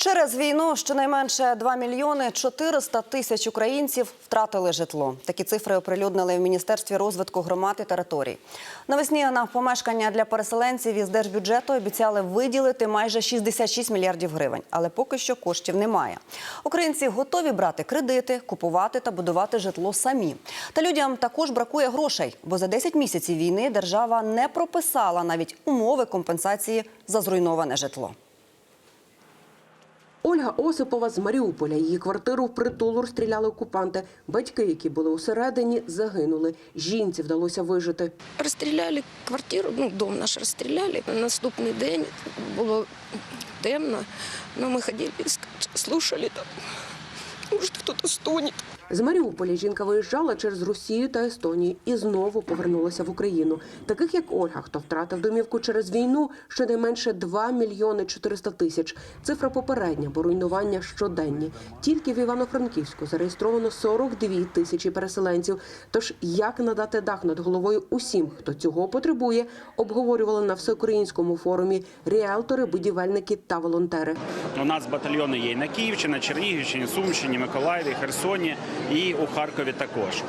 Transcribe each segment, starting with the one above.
Через війну щонайменше 2 мільйони 400 тисяч українців втратили житло. Такі цифри оприлюднили в Міністерстві розвитку громад і територій. Навесні на помешкання для переселенців із держбюджету обіцяли виділити майже 66 мільярдів гривень, але поки що коштів немає. Українці готові брати кредити, купувати та будувати житло самі. Та людям також бракує грошей, бо за 10 місяців війни держава не прописала навіть умови компенсації за зруйноване житло. Ольга Осипова з Маріуполя. Її квартиру в притулу розстріляли окупанти. Батьки, які були усередині, загинули. Жінці вдалося вижити. Розстріляли квартиру, ну, дом наш розстріляли. Наступний день було темно, але ми ходили, слушали там. Може, хтось стонет. З Маріуполя жінка виїжджала через Росію та Естонію і знову повернулася в Україну. Таких як Ольга, хто втратив домівку через війну, щонайменше 2 мільйони 400 тисяч. Цифра попередня, бо руйнування щоденні. Тільки в Івано-Франківську зареєстровано 42 тисячі переселенців. Тож як надати дах над головою усім, хто цього потребує, обговорювали на всеукраїнському форумі ріелтори, будівельники та волонтери. У нас батальйони є і на Київщині, Чернігівщині, Сумщині, Миколаєві, Херсоні і у Харкові також.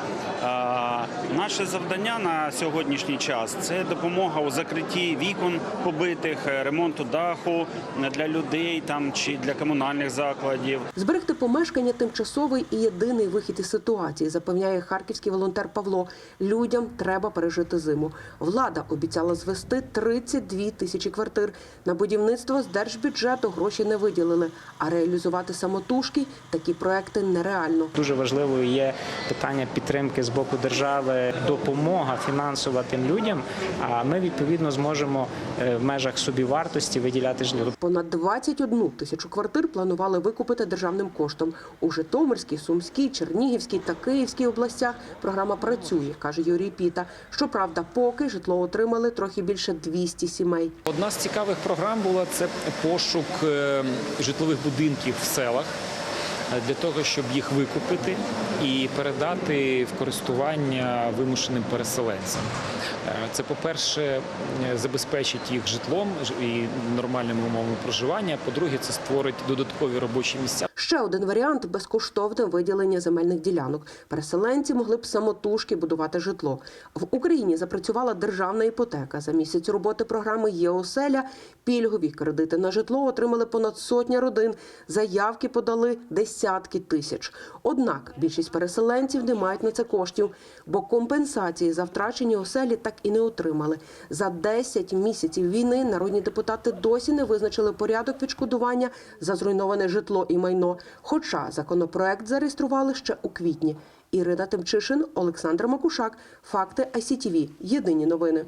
Наше завдання на сьогоднішній час це допомога у закритті вікон побитих, е, ремонту даху для людей там чи для комунальних закладів. Зберегти помешкання тимчасовий і єдиний вихід із ситуації, запевняє харківський волонтер Павло. Людям треба пережити зиму. Влада обіцяла звести 32 тисячі квартир. На будівництво з держбюджету гроші не виділили, а реалізувати самотужки такі проекти нереально. Дуже важливою є питання підтримки з боку держави, допомога фінансова тим людям. А ми відповідно зможемо е, в межах собівартості виділяти житло. Понад 21 тисячу квартир планували викупити державним коштом. У Житомирській, Сумській, Чернігівській та Київській областях програма працює, каже Юрій Піта. Щоправда, поки житло отримали трохи більше 200 сімей. Одна з цікавих програм була це пошук е, житлових будинків в селах для того, щоб їх викупити і передати в користування вимушеним переселенцям. Е, Це, по-перше, е, забезпечить їх житлом і нормальними умовами проживання. По-друге, це створить додаткові робочі місця. Ще один варіант безкоштовне виділення земельних ділянок. Переселенці могли б самотужки будувати житло. В Україні запрацювала державна іпотека. За місяць роботи програми є оселя. Пільгові кредити на житло отримали понад сотня родин. Заявки подали десятки тисяч. Однак більшість переселенців не мають на це коштів, бо компенсації за втрачені оселі так і не отримали. За 10 місяців війни народні депутати досі не визначили порядок відшкодування за зруйноване житло і майно. Хоча законопроект зареєстрували ще у квітні. Ірина Тимчишин, Олександр Макушак. Факти ICTV. Єдині новини.